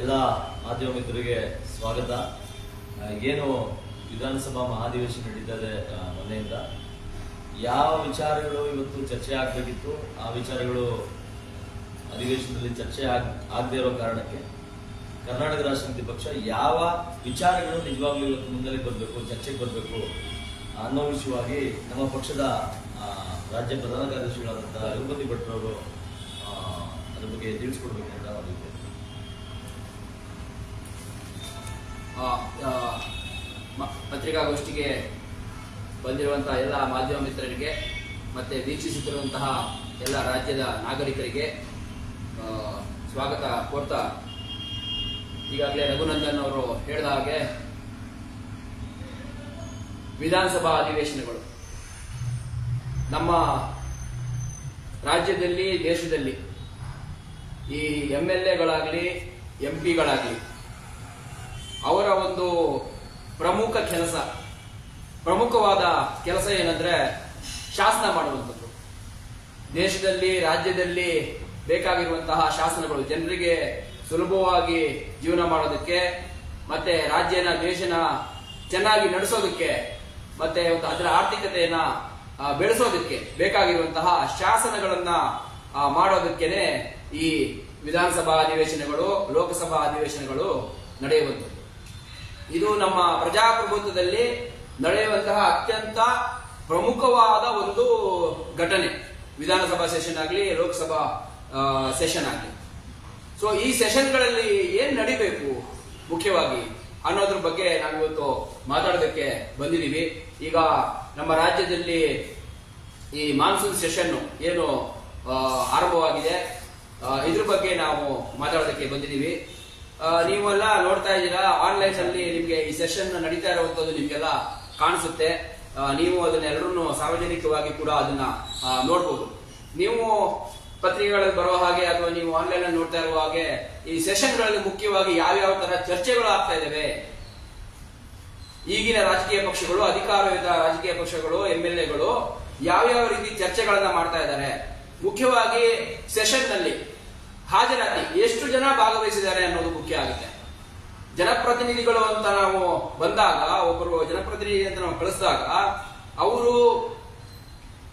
ಎಲ್ಲ ಮಾಧ್ಯಮ ಮಿತ್ರರಿಗೆ ಸ್ವಾಗತ. ಏನು ವಿಧಾನಸಭಾ ಮಹಾಧಿವೇಶನ ನಡೀತದೆ ಮನೆಯಿಂದ ಯಾವ ವಿಚಾರಗಳು ಇವತ್ತು ಚರ್ಚೆ ಆಗಬೇಕಿತ್ತು? ಆ ವಿಚಾರಗಳು ಅಧಿವೇಶನದಲ್ಲಿ ಚರ್ಚೆ ಆಗ, ಆಗದೇ ಇರೋ ಕಾರಣಕ್ಕೆ. ಕರ್ನಾಟಕ ರಾಷ್ಟ್ರ ಸಮಿತಿ ಪಕ್ಷ ಯಾವ ವಿಚಾರಗಳು ನಿಜವಾಗ್ಲೂ ಇವತ್ತು ಮುನ್ನೆಲೆಗೆ ಬರಬೇಕು, ಚರ್ಚೆಗೆ ಬರಬೇಕು ಅನ್ನೋ ವಿಷಯವಾಗಿ ನಮ್ಮ ಪಕ್ಷದ ರಾಜ್ಯ ಪ್ರಧಾನ ಕಾರ್ಯದರ್ಶಿಗಳಾದಂಥ ರಘುಪತಿ ಭಟ್ರವರು ಅದ್ರ ಬಗ್ಗೆ ತಿಳಿಸ್ಕೊಡ್ಬೇಕು ಅಂತ ಅವರಿಗೆ ಆ, ಆ, ಮ- ಪತ್ರಿಕಾಗೋಷ್ಠಿಗೆ ಬಂದಿರುವಂತಹ ಎಲ್ಲ ಮಾಧ್ಯಮ ಮಿತ್ರರಿಗೆ ಮತ್ತೆ ವೀಕ್ಷಿಸುತ್ತಿರುವಂತಹ ಎಲ್ಲ ರಾಜ್ಯದ ನಾಗರಿಕರಿಗೆ ಸ್ವಾಗತ ಕೋರ್ತಾ ಈಗಾಗಲೇ ರಘುನಂದನ್ ಅವರು ಹೇಳಿದ ಹಾಗೆ ವಿಧಾನಸಭಾ ಅಧಿವೇಶನಗಳು. ನಮ್ಮ ರಾಜ್ಯದಲ್ಲಿ, ದೇಶದಲ್ಲಿ ಈ ಎಂ ಎಲ್ ಎಗಳಾಗಲಿ, ಎಂ ಪಿಗಳಾಗಲಿ ಅವರ ಒಂದು ಪ್ರಮುಖ ಕೆಲಸ, ಪ್ರಮುಖವಾದ ಕೆಲಸ ಏನಂದ್ರೆ ಶಾಸನ ಮಾಡುವಂಥದ್ದು. ದೇಶದಲ್ಲಿ, ರಾಜ್ಯದಲ್ಲಿ ಬೇಕಾಗಿರುವಂತಹ ಶಾಸನಗಳು, ಜನರಿಗೆ ಸುಲಭವಾಗಿ ಜೀವನ ಮಾಡೋದಕ್ಕೆ, ಮತ್ತೆ ರಾಜ್ಯನ, ದೇಶನ ಚೆನ್ನಾಗಿ ನಡೆಸೋದಕ್ಕೆ, ಮತ್ತೆ ಅದರ ಆರ್ಥಿಕತೆಯನ್ನ ಬೆಳೆಸೋದಕ್ಕೆ ಬೇಕಾಗಿರುವಂತಹ ಶಾಸನಗಳನ್ನ ಮಾಡೋದಕ್ಕೇನೆ ಈ ವಿಧಾನಸಭಾ ಅಧಿವೇಶನಗಳು, ಲೋಕಸಭಾ ಅಧಿವೇಶನಗಳು ನಡೆಯುವಂಥದ್ದು. ಇದು ನಮ್ಮ ಪ್ರಜಾಪ್ರಭುತ್ವದಲ್ಲಿ ನಡೆಯುವಂತಹ ಅತ್ಯಂತ ಪ್ರಮುಖವಾದ ಒಂದು ಘಟನೆ. ವಿಧಾನಸಭಾ ಸೆಷನ್ ಆಗಲಿ, ಲೋಕಸಭಾ ಸೆಷನ್ ಆಗಲಿ. ಸೊ ಈ ಸೆಷನ್ಗಳಲ್ಲಿ ಏನ್ ನಡಿಬೇಕು ಮುಖ್ಯವಾಗಿ ಅನ್ನೋದ್ರ ಬಗ್ಗೆ ನಾವಿವತ್ತು ಮಾತಾಡೋದಕ್ಕೆ ಬಂದಿದ್ದೀವಿ. ಈಗ ನಮ್ಮ ರಾಜ್ಯದಲ್ಲಿ ಈ ಮಾನ್ಸೂನ್ ಸೆಷನ್ ಏನು ಆರಂಭವಾಗಿದೆ. ಇದ್ರ ಬಗ್ಗೆ ನಾವು ಮಾತಾಡೋದಕ್ಕೆ ಬಂದಿದ್ದೀವಿ. ನೀವೆಲ್ಲ ನೋಡ್ತಾ ಇದ್ದೀರಾ? ಆನ್ಲೈನ್ ಅಲ್ಲಿ ನಿಮ್ಗೆ ಈ ಸೆಷನ್ ನಡೀತಾ ಇರುವಂತದ್ದು ನಿಮ್ಗೆಲ್ಲ ಕಾಣಿಸುತ್ತೆ. ನೀವು ಅದನ್ನ ಎಲ್ಲರೂ ಸಾರ್ವಜನಿಕವಾಗಿ ಕೂಡ ಅದನ್ನ ನೋಡ್ಬೋದು. ನೀವು ಪತ್ರಿಕೆಗಳಲ್ಲಿ ಬರೋ ಹಾಗೆ ಅಥವಾ ನೀವು ಆನ್ಲೈನ್ ಅಲ್ಲಿ ನೋಡ್ತಾ ಇರುವ ಹಾಗೆ ಈ ಸೆಷನ್ಗಳಲ್ಲಿ ಮುಖ್ಯವಾಗಿ ಯಾವ ಯಾವ ತರ ಚರ್ಚೆಗಳು ಆಗ್ತಾ ಇದಾವೆ? ಈಗಿನ ರಾಜಕೀಯ ಪಕ್ಷಗಳು, ಅಧಿಕಾರಯುತ ರಾಜಕೀಯ ಪಕ್ಷಗಳು ಎಂ ಎಲ್ ಎಗಳು ಯಾವ್ಯಾವ ರೀತಿ ಚರ್ಚೆಗಳನ್ನ ಮಾಡ್ತಾ ಇದ್ದಾರೆ? ಮುಖ್ಯವಾಗಿ ಸೆಷನ್ನಲ್ಲಿ ಹಾಜರಾತಿ ಎಷ್ಟು ಜನ ಭಾಗವಹಿಸಿದ್ದಾರೆ ಅನ್ನೋದು ಮುಖ್ಯ ಆಗುತ್ತೆ. ಜನಪ್ರತಿನಿಧಿಗಳು ಅಂತ ನಾವು ಬಂದಾಗ ಒಬ್ಬರು ಜನಪ್ರತಿನಿಧಿ ಅಂತ ನಾವು ಕಳಿಸಿದಾಗ, ಅವರು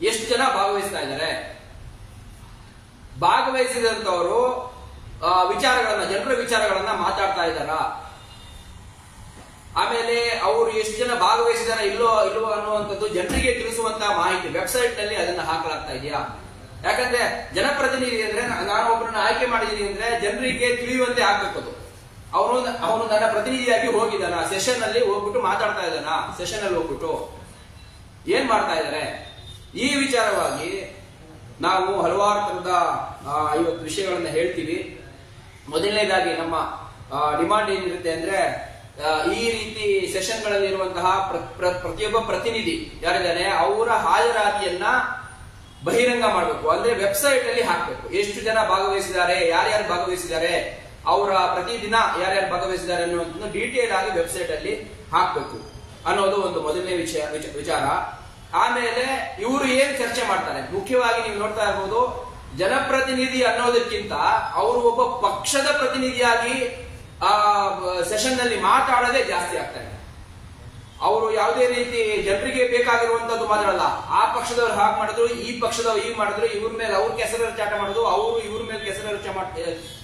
ಎಷ್ಟು ಜನ ಭಾಗವಹಿಸ್ತಾ ಇದ್ದಾರೆ? ಭಾಗವಹಿಸಿದಂತವರು ವಿಚಾರಗಳನ್ನ, ಜನರ ವಿಚಾರಗಳನ್ನ ಮಾತಾಡ್ತಾ ಇದ್ದಾರಾ? ಆಮೇಲೆ ಅವರು ಎಷ್ಟು ಜನ ಭಾಗವಹಿಸಿದಾರ, ಇಲ್ಲೋ, ಇಲ್ವೋ ಅನ್ನುವಂಥದ್ದು ಜನರಿಗೆ ತಿಳಿಸುವಂತ ಮಾಹಿತಿ ವೆಬ್ಸೈಟ್ನಲ್ಲಿ ಅದನ್ನ ಹಾಕಲಾಗ್ತಾ ಇದೆಯಾ? ಯಾಕಂದ್ರೆ ಜನಪ್ರತಿನಿಧಿ ಅಂದ್ರೆ ನಾನು ಒಬ್ಬರನ್ನ ಆಯ್ಕೆ ಮಾಡಿದ್ದೀನಿ ಅಂದ್ರೆ ಜನರಿಗೆ ತಿಳಿಯುವಂತೆ ಆಗ್ಬೇಕು ಅವನು ಅವನು ನನ್ನ ಪ್ರತಿನಿಧಿಯಾಗಿ ಹೋಗಿದ್ದಾನ ಸೆಷನ್ ಅಲ್ಲಿ ಹೋಗ್ಬಿಟ್ಟು ಮಾತಾಡ್ತಾ ಇದ್ದಾನ ಸೆಷನ್ ಅಲ್ಲಿ ಹೋಗ್ಬಿಟ್ಟು. ಏನ್ ಮಾಡ್ತಾ ಇದ್ದಾರೆ ಈ ವಿಚಾರವಾಗಿ ನಾವು ಹಲವಾರು ತರದ ಇವತ್ತು ವಿಷಯಗಳನ್ನ ಹೇಳ್ತೀವಿ. ಮೊದಲನೇದಾಗಿ ನಮ್ಮ ಡಿಮಾಂಡ್ ಏನಿರುತ್ತೆ ಅಂದ್ರೆ ಈ ರೀತಿ ಸೆಷನ್ಗಳಲ್ಲಿ ಇರುವಂತಹ ಪ್ರ- ಪ್ರ- ಪ್ರತಿಯೊಬ್ಬ ಪ್ರತಿನಿಧಿ ಯಾರಿದ್ದಾನೆ, ಅವರ ಹಾಜರಾತಿಯನ್ನ ಬಹಿರಂಗ ಮಾಡಬೇಕು. ಅಂದ್ರೆ ವೆಬ್ಸೈಟ್ ಅಲ್ಲಿ ಹಾಕಬೇಕು. ಎಷ್ಟು ಜನ ಭಾಗವಹಿಸಿದ್ದಾರೆ, ಯಾರ್ಯಾರು ಭಾಗವಹಿಸಿದ್ದಾರೆ, ಅವರ ಪ್ರತಿದಿನ ಯಾರ್ಯಾರು ಭಾಗವಹಿಸಿದ್ದಾರೆ ಅನ್ನುವಂಥದ್ದು ಡೀಟೇಲ್ ಆಗಿ ವೆಬ್ಸೈಟ್ ಅಲ್ಲಿ ಹಾಕಬೇಕು ಅನ್ನೋದು ಒಂದು ಮೊದಲನೇ ವಿಷಯ ವಿಚ- ವಿಚಾರ. ಆಮೇಲೆ ಇವರು ಏನ್ ಚರ್ಚೆ ಮಾಡ್ತಾರೆ? ಮುಖ್ಯವಾಗಿ ನೀವು ನೋಡ್ತಾ ಇರ್ಬೋದು, ಜನಪ್ರತಿನಿಧಿ ಅನ್ನೋದಕ್ಕಿಂತ ಅವರು ಒಬ್ಬ ಪಕ್ಷದ ಪ್ರತಿನಿಧಿಯಾಗಿ, ಆ ಸೆಷನ್ನಲ್ಲಿ ಮಾತಾಡೋದೇ ಜಾಸ್ತಿ ಆಗ್ತಾ ಇದೆ. ಅವರು ಯಾವುದೇ ರೀತಿ ಜನರಿಗೆ ಬೇಕಾಗಿರುವಂತದ್ದು ಮಾತಾಡಲ್ಲ ಆ ಪಕ್ಷದವ್ರು ಹಾಗೆ ಮಾಡಿದ್ರು, ಈ ಪಕ್ಷದವ್ರು ಹೀಗೆ ಮಾಡಿದ್ರು, ಇವ್ರ ಮೇಲೆ ಅವ್ರ ಕೆಸರ ಚಾಟ ಮಾಡೋದು, ಅವರು ಇವ್ರ ಮೇಲೆ ಕೆಸರ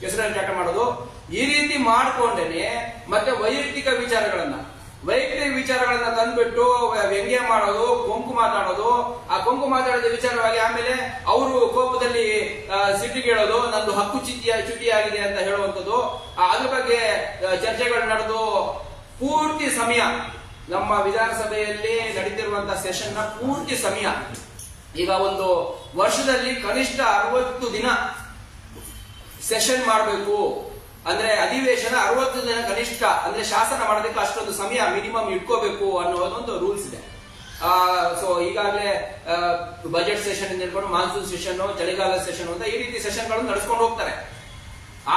ಕೆಸರ ಚಾಟ ಮಾಡೋದು. ಈ ರೀತಿ ಮಾಡ್ಕೊಂಡೇನೆ ಮತ್ತೆ ವೈಯಕ್ತಿಕ ವಿಚಾರಗಳನ್ನ ವೈಯಕ್ತಿಕ ವಿಚಾರಗಳನ್ನ ತಂದ್ಬಿಟ್ಟು ವ್ಯಂಗ್ಯ ಮಾಡೋದು, ಕೊಂಕು ಮಾತಾಡೋದು, ಆ ಕೊಂಕು ಮಾತಾಡಿದ ವಿಚಾರವಾಗಿ ಆಮೇಲೆ ಅವರು ಕೋಪದಲ್ಲಿ ಸಿಟ್ಟು ಸಿಟ್ಟಿಗೇಳೋದು ನಂದು ಹಕ್ಕು ಚಿಟ್ಟಿಯ ಚುಟಿಯಾಗಿದೆ ಅಂತ ಹೇಳುವಂಥದ್ದು. ಅದ್ರ ಬಗ್ಗೆ ಚರ್ಚೆಗಳು ನಡೆದು ಪೂರ್ತಿ ಸಮಯ ನಮ್ಮ ವಿಧಾನಸಭೆಯಲ್ಲಿ ನಡೀತಿರುವಂತಹ ಸೆಷನ್ನ ಪೂರ್ತಿ ಸಮಯ. ಈಗ ಒಂದು ವರ್ಷದಲ್ಲಿ ಕನಿಷ್ಠ ಅರವತ್ತು ದಿನ ಸೆಷನ್ ಮಾಡಬೇಕು. ಅಂದ್ರೆ ಅಧಿವೇಶನ ಅರವತ್ತು ದಿನ ಕನಿಷ್ಠ. ಅಂದ್ರೆ ಶಾಸನ ಮಾಡೋದಕ್ಕೆ ಅಷ್ಟೊಂದು ಸಮಯ ಮಿನಿಮಮ್ ಇಟ್ಕೋಬೇಕು ಅನ್ನೋದೊಂದು ರೂಲ್ಸ್ ಇದೆ. ಸೊ ಈಗಾಗಲೇ ಬಜೆಟ್ ಸೆಷನ್ ಹಿಡ್ಕೊಂಡು ಮಾನ್ಸೂನ್ ಸೆಷನ್ ಚಳಿಗಾಲ ಸೆಷನ್ ಅಂತ ಈ ರೀತಿ ಸೆಷನ್ಗಳನ್ನು ನಡೆಸ್ಕೊಂಡು ಹೋಗ್ತಾರೆ.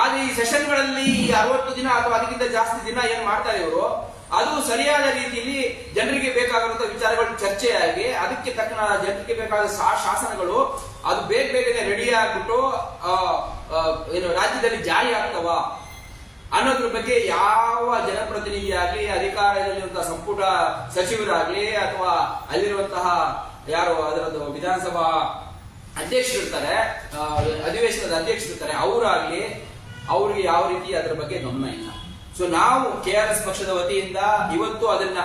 ಆದ್ರೆ ಈ ಸೆಷನ್ಗಳಲ್ಲಿ ಈ ಅರವತ್ತು ದಿನ ಅಥವಾ ಅದಕ್ಕಿಂತ ಜಾಸ್ತಿ ದಿನ ಏನ್ ಮಾಡ್ತಾರೆ ಇವರು? ಅದು ಸರಿಯಾದ ರೀತಿಯಲ್ಲಿ ಜನರಿಗೆ ಬೇಕಾಗಿರುವಂತಹ ವಿಚಾರಗಳು ಚರ್ಚೆಯಾಗಿ, ಅದಕ್ಕೆ ತಕ್ಕನ ಜನರಿಗೆ ಬೇಕಾದ ಶಾಸನಗಳು, ಅದು ಬೇಗ ಬೇಗನೆ ರೆಡಿ ಆಗ್ಬಿಟ್ಟು ಏನು ರಾಜ್ಯದಲ್ಲಿ ಜಾರಿ ಆಗ್ತವ ಅನ್ನೋದ್ರ ಬಗ್ಗೆ ಯಾವ ಜನಪ್ರತಿನಿಧಿಯಾಗಲಿ ಅಧಿಕಾರದಲ್ಲಿರುವಂತಹ ಸಂಪುಟ ಸಚಿವರಾಗ್ಲಿ, ಅಥವಾ ಅಲ್ಲಿರುವಂತಹ ಯಾರು ಅದರದ್ದು ವಿಧಾನಸಭಾ ಅಧ್ಯಕ್ಷರು ಇರ್ತಾರೆ ಅಧಿವೇಶನದ ಅಧ್ಯಕ್ಷರು ಇರ್ತಾರೆ ಅವರಾಗ್ಲಿ, ಅವ್ರಿಗೆ ಯಾವ ರೀತಿ ಅದರ ಬಗ್ಗೆ ಗಮನ ಇಲ್ಲ. ಸೊ ನಾವು ಕೆ ಆರ್ ಎಸ್ ಪಕ್ಷದ ವತಿಯಿಂದ ಇವತ್ತು ಅದನ್ನ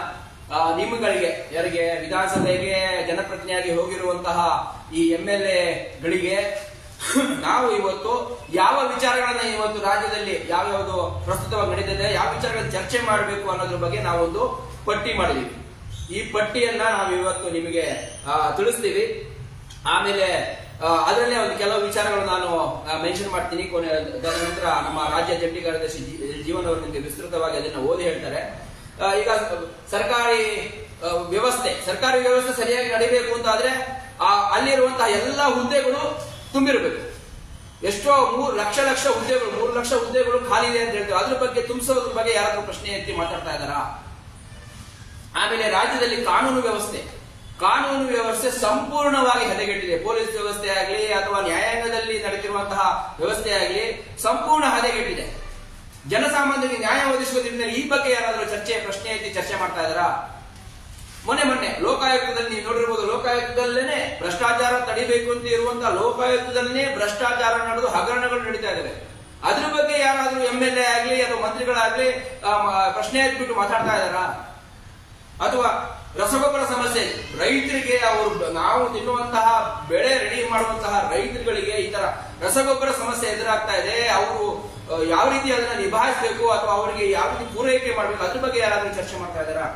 ನಿಮ್ಮಗಳಿಗೆ ಯಾರಿಗೆ ವಿಧಾನಸಭೆಗೆ, ಜನಪ್ರತಿನಿಧಿಯಾಗಿ ಹೋಗಿರುವಂತಹ ಈ ಎಂ ಎಲ್ ನಾವು ಇವತ್ತು ಯಾವ ವಿಚಾರಗಳನ್ನ ಇವತ್ತು ರಾಜ್ಯದಲ್ಲಿ ಯಾವ್ಯಾವುದು ಪ್ರಸ್ತುತವಾಗಿ ನಡೀತಿದೆ, ಯಾವ ವಿಚಾರಗಳನ್ನ ಚರ್ಚೆ ಮಾಡಬೇಕು ಅನ್ನೋದ್ರ ಬಗ್ಗೆ ನಾವೊಂದು ಪಟ್ಟಿ ಮಾಡಿದೀವಿ. ಈ ಪಟ್ಟಿಯನ್ನ ನಾವು ಇವತ್ತು ನಿಮಗೆ ತಿಳಿಸ್ತೀವಿ. ಆಮೇಲೆ ಅದರಲ್ಲೇ ಒಂದು ಕೆಲವು ವಿಚಾರಗಳು ನಾನು ಮೆನ್ಷನ್ ಮಾಡ್ತೀನಿ. ಕೊನೆ ತದನಂತರ ನಮ್ಮ ರಾಜ್ಯ ಜಂಟಿ ಕಾರ್ಯದರ್ಶಿ ಜಿ- ಜೀವನ್ ಅವರು ನಿಮಗೆ ವಿಸ್ತೃತವಾಗಿ ಅದನ್ನ ಓದಿ ಹೇಳ್ತಾರೆ. ಈಗ ಸರ್ಕಾರಿ ವ್ಯವಸ್ಥೆ ಸರ್ಕಾರಿ ವ್ಯವಸ್ಥೆ ಸರಿಯಾಗಿ ನಡಿಬೇಕು ಅಂತ ಆದ್ರೆ ಆ, ಅಲ್ಲಿರುವಂತಹ ಎಲ್ಲಾ ಹುದ್ದೆಗಳು ತುಂಬಿರಬೇಕು. ಎಷ್ಟೋ ಮೂರು ಲಕ್ಷ ಲಕ್ಷ ಹುದ್ದೆಗಳು ಮೂರು ಲಕ್ಷ ಹುದ್ದೆಗಳು ಖಾಲಿ ಇದೆ ಅಂತ ಹೇಳ್ತಾರೆ ಅದ್ರ ಬಗ್ಗೆ ತುಂಬಿಸೋದ್ರ ಬಗ್ಗೆ ಯಾರಾದ್ರೂ ಪ್ರಶ್ನೆ ಎತ್ತಿ ಮಾತಾಡ್ತಾ ಇದ್ದಾರಾ? ಆಮೇಲೆ ರಾಜ್ಯದಲ್ಲಿ ಕಾನೂನು ವ್ಯವಸ್ಥೆ. ಕಾನೂನು ವ್ಯವಸ್ಥೆ ಸಂಪೂರ್ಣವಾಗಿ ಹದಗೆಟ್ಟಿದೆ. ಪೊಲೀಸ್ ವ್ಯವಸ್ಥೆ ಆಗಲಿ ಅಥವಾ ನ್ಯಾಯಾಂಗದಲ್ಲಿ ನಡೆದಿರುವಂತಹ ವ್ಯವಸ್ಥೆ ಆಗಲಿ ಸಂಪೂರ್ಣ ಹದಗೆಟ್ಟಿದೆ. ಜನಸಾಮಾನ್ಯರಿಗೆ ನ್ಯಾಯ ಒದಗಿಸುವುದರಿಂದ ಈ ಬಗ್ಗೆ ಯಾರಾದರೂ ಚರ್ಚೆ, ಪ್ರಶ್ನೆ ಎತ್ತಿ ಚರ್ಚೆ ಮಾಡ್ತಾ ಇದ್ದಾರಾ? ಮೊನ್ನೆ ಮೊನ್ನೆ, ಲೋಕಾಯುಕ್ತದಲ್ಲಿ ನೀವು ನೋಡಿರ್ಬೋದು, ಲೋಕಾಯುಕ್ತದಲ್ಲೇನೆ ಭ್ರಷ್ಟಾಚಾರ ತಡಿಬೇಕು ಅಂತ ಇರುವಂತಹ ಲೋಕಾಯುಕ್ತದಲ್ಲೇ ಭ್ರಷ್ಟಾಚಾರ ನಡೆದು ಹಗರಣಗಳು ನಡೀತಾ ಇದ್ದಾವೆ. ಅದ್ರ ಬಗ್ಗೆ ಯಾರಾದರೂ ಎಂ ಎಲ್ ಎ ಆಗಲಿ ಅಥವಾ ಮಂತ್ರಿಗಳಾಗ್ಲಿ ಪ್ರಶ್ನೆ ಎತ್ಬಿಟ್ಟು ಮಾತಾಡ್ತಾ ಇದ್ದಾರಾ? ಅಥವಾ ರಸಗೊಬ್ಬರ ಸಮಸ್ಯೆ, ರೈತರಿಗೆ ಅವರು ನಾವು ತಿನ್ನುವಂತಹ ಬೆಳೆ ರೆಡಿ ಮಾಡುವಂತಹ ರೈತರುಗಳಿಗೆ ಈ ತರ ರಸಗೊಬ್ಬರ ಸಮಸ್ಯೆ ಎದುರಾಗ್ತಾ ಇದೆ, ಅವರು ಯಾವ ರೀತಿ ಅದನ್ನ ನಿಭಾಯಿಸಬೇಕು ಅಥವಾ ಅವರಿಗೆ ಯಾವ ರೀತಿ ಪೂರೈಕೆ ಮಾಡಬೇಕು, ಅದ್ರ ಬಗ್ಗೆ ಯಾರಾದ್ರೂ ಚರ್ಚೆ ಮಾಡ್ತಾ ಇದ್ದಾರಾ?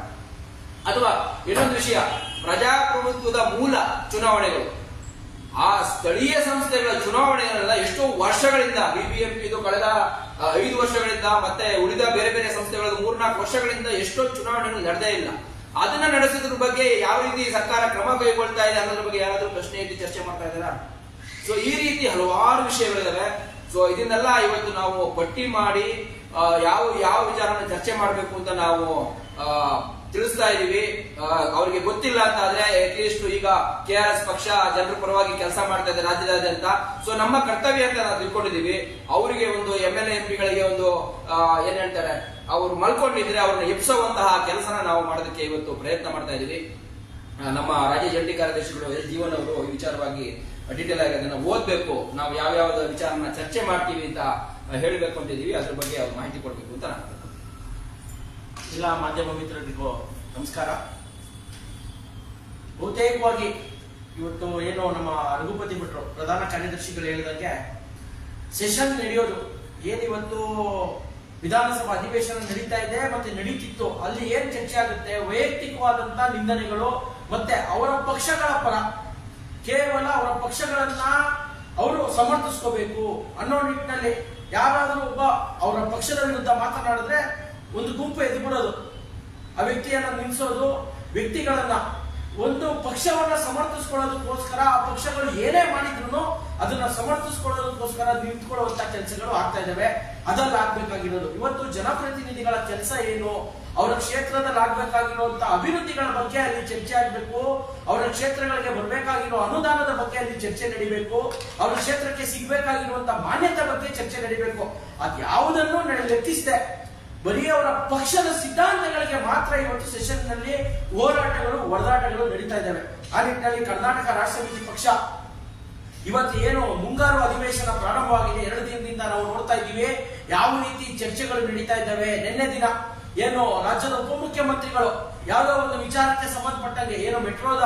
ಅಥವಾ ಇನ್ನೊಂದು ವಿಷಯ, ಪ್ರಜಾಪ್ರಭುತ್ವದ ಮೂಲ ಚುನಾವಣೆಗಳು. ಆ ಸ್ಥಳೀಯ ಸಂಸ್ಥೆಗಳ ಚುನಾವಣೆಗಳನ್ನ ಎಷ್ಟೋ ವರ್ಷಗಳಿಂದ ಬಿಬಿಎಂಪಿ ಇದು ಕಳೆದ ಐದು ವರ್ಷಗಳಿಂದ ಮತ್ತೆ ಉಳಿದ ಬೇರೆ ಬೇರೆ ಸಂಸ್ಥೆಗಳ ಮೂರ್ನಾಲ್ಕು ವರ್ಷಗಳಿಂದ ಎಷ್ಟೋ ಚುನಾವಣೆಗಳು ನಡೆದೇ ಇಲ್ಲ. ಅದನ್ನ ನಡೆಸೋದ್ರ ಬಗ್ಗೆ ಯಾವ ರೀತಿ ಸರ್ಕಾರ ಕ್ರಮ ಕೈಗೊಳ್ತಾ ಇದೆ ಅನ್ನೋದ್ರ ಬಗ್ಗೆ ಯಾರಾದ್ರೂ ಪ್ರಶ್ನೆ ಇದ್ದು ಚರ್ಚೆ ಮಾಡ್ತಾ ಇದ್ದಾರಾ? ಸೊ ಈ ರೀತಿ ಹಲವಾರು ವಿಷಯಗಳಿದಾವೆ. ಸೊ ಇದನ್ನೆಲ್ಲ ಇವತ್ತು ನಾವು ಪಟ್ಟಿ ಮಾಡಿ ಯಾವ ಯಾವ ವಿಚಾರನ ಚರ್ಚೆ ಮಾಡಬೇಕು ಅಂತ ನಾವು ತಿಳಿಸ್ತಾ ಇದೀವಿ. ಅವರಿಗೆ ಗೊತ್ತಿಲ್ಲ ಅಂತ ಆದ್ರೆ ಅಟ್ಲೀಸ್ಟ್ ಈಗ ಕೆ ಆರ್ ಎಸ್ ಪಕ್ಷ ಜನರ ಪರವಾಗಿ ಕೆಲಸ ಮಾಡ್ತಾ ಇದೆ ರಾಜ್ಯದಾದ್ಯಂತ. ಸೊ ನಮ್ಮ ಕರ್ತವ್ಯ ಅಂತ ನಾವು ತಿಳ್ಕೊಂಡಿದೀವಿ ಅವರಿಗೆ ಒಂದು ಎಂ ಎಲ್ ಎಂಪಿಗಳಿಗೆ ಒಂದು ಆ, ಏನ್ ಹೇಳ್ತಾರೆ ಅವ್ರು ಮಲ್ಕೊಂಡಿದ್ರೆ ಅವ್ರನ್ನ ಎಪ್ಸೋವಂತಹ ಕೆಲಸನ ನಾವು ಮಾಡೋದಕ್ಕೆ ಇವತ್ತು ಪ್ರಯತ್ನ ಮಾಡ್ತಾ ಇದೀವಿ. ನಮ್ಮ ರಾಜ್ಯ ಜಂಟಿ ಕಾರ್ಯದರ್ಶಿಗಳು ಎಸ್. ಜೀವನ್ ಅವರು ವಿಚಾರವಾಗಿ ಡೀಟೇಲ್ ಆಗಿ ಅದನ್ನ ಓದ್ಬೇಕು. ನಾವು ಯಾವ ಯಾವ ವಿಚಾರನ ಚರ್ಚೆ ಮಾಡ್ತೀವಿ ಅಂತ ಹೇಳಬೇಕು ಅಂತಿದೀವಿ ಅದ್ರ ಬಗ್ಗೆ ಅವ್ರು ಮಾಹಿತಿ ಕೊಡಬೇಕು ಅಂತ ನಾನು ಜಿಲ್ಲಾ ಮಾಧ್ಯಮ ಮಿತ್ರರಿಗೂ ನಮಸ್ಕಾರ. ಬಹುತೇಕವಾಗಿ ಇವತ್ತು ಏನು ನಮ್ಮ ರಘುಪತಿ ಭಟ್ರು, ಪ್ರಧಾನ ಕಾರ್ಯದರ್ಶಿಗಳು ಹೇಳಿದಂಗೆ ಸೆಷನ್ ನಡೆಯೋದು. ಏನಿವತ್ತು ವಿಧಾನಸಭಾ ಅಧಿವೇಶನ ನಡೀತಾ ಇದೆ ಮತ್ತೆ ನಡೀತಿತ್ತು. ಅಲ್ಲಿ ಏನ್ ಚರ್ಚೆ ಆಗುತ್ತೆ? ವೈಯಕ್ತಿಕವಾದಂತ ನಿಂದನೆಗಳು ಮತ್ತೆ ಅವರ ಪಕ್ಷಗಳ ಪರ ಕೇವಲ ಅವರ ಪಕ್ಷಗಳನ್ನ ಅವರು ಸಮರ್ಥಿಸ್ಕೋಬೇಕು ಅನ್ನೋ ನಿಟ್ಟಿನಲ್ಲಿ ಯಾರಾದರೂ ಒಬ್ಬ ಅವರ ಪಕ್ಷದ ವಿರುದ್ಧ ಮಾತನಾಡಿದ್ರೆ ಒಂದು ಗುಂಪು ಎದ್ದು ಬಿಡೋದು ಆ ವ್ಯಕ್ತಿಯನ್ನ ನಿಲ್ಲಿಸೋದು ವ್ಯಕ್ತಿಗಳನ್ನ ಒಂದು ಪಕ್ಷವನ್ನ ಸಮರ್ಥಿಸ್ಕೊಳ್ಳೋದಕ್ಕೋಸ್ಕರ ಆ ಪಕ್ಷಗಳು ಏನೇ ಮಾಡಿದ್ರು ಅದನ್ನ ಸಮರ್ಥಿಸ್ಕೊಳ್ಳೋದಕ್ಕೋಸ್ಕರ ನಿಂತ್ಕೊಳ್ಳುವಂತ ಕೆಲಸಗಳು ಆಗ್ತಾ ಇದಾವೆ. ಅದಲ್ಲಿ ಆಗ್ಬೇಕಾಗಿರೋದು ಇವತ್ತು ಜನಪ್ರತಿನಿಧಿಗಳ ಕೆಲಸ ಏನು? ಅವರ ಕ್ಷೇತ್ರದಲ್ಲಿ ಆಗ್ಬೇಕಾಗಿರುವಂತ ಅಭಿವೃದ್ಧಿಗಳ ಬಗ್ಗೆ ಅಲ್ಲಿ ಚರ್ಚೆ ಆಗಬೇಕು. ಅವರ ಕ್ಷೇತ್ರಗಳಿಗೆ ಬರಬೇಕಾಗಿರೋ ಅನುದಾನದ ಬಗ್ಗೆ ಅಲ್ಲಿ ಚರ್ಚೆ ನಡಿಬೇಕು. ಅವರ ಕ್ಷೇತ್ರಕ್ಕೆ ಸಿಗಬೇಕಾಗಿರುವಂತಹ ಮಾನ್ಯತೆ ಬಗ್ಗೆ ಚರ್ಚೆ ನಡಿಬೇಕು. ಅದ್ಯಾವುದನ್ನು ಲೆಕ್ಕಿಸಿದೆ. ಬರೀ ಅವರ ಪಕ್ಷದ ಸಿದ್ಧಾಂತಗಳಿಗೆ ಮಾತ್ರ ಇವತ್ತು ಸೆಷನ್ನಲ್ಲಿ ಹೋರಾಟಗಳು, ಒಡೆದಾಟಗಳು ನಡೀತಾ ಇದ್ದಾವೆ. ಆ ನಿಟ್ಟಿನಲ್ಲಿ ಕರ್ನಾಟಕ ರಾಷ್ಟ್ರ ಪಕ್ಷ. ಇವತ್ತು ಏನು ಮುಂಗಾರು ಅಧಿವೇಶನ ಪ್ರಾರಂಭವಾಗಿದೆ. ಎರಡು ದಿನದಿಂದ ನಾವು ನೋಡ್ತಾ ಇದ್ದೀವಿ. ಯಾವ ರೀತಿ ಚರ್ಚೆಗಳು ನಡೀತಾ ಇದ್ದಾವೆ? ನಿನ್ನೆ ದಿನ. ಏನು ರಾಜ್ಯದ ಉಪಮುಖ್ಯಮಂತ್ರಿಗಳು ಯಾವುದೋ ಒಂದು ವಿಚಾರಕ್ಕೆ ಸಂಬಂಧಪಟ್ಟಂಗೆ, ಏನು ಮೆಟ್ರೋದ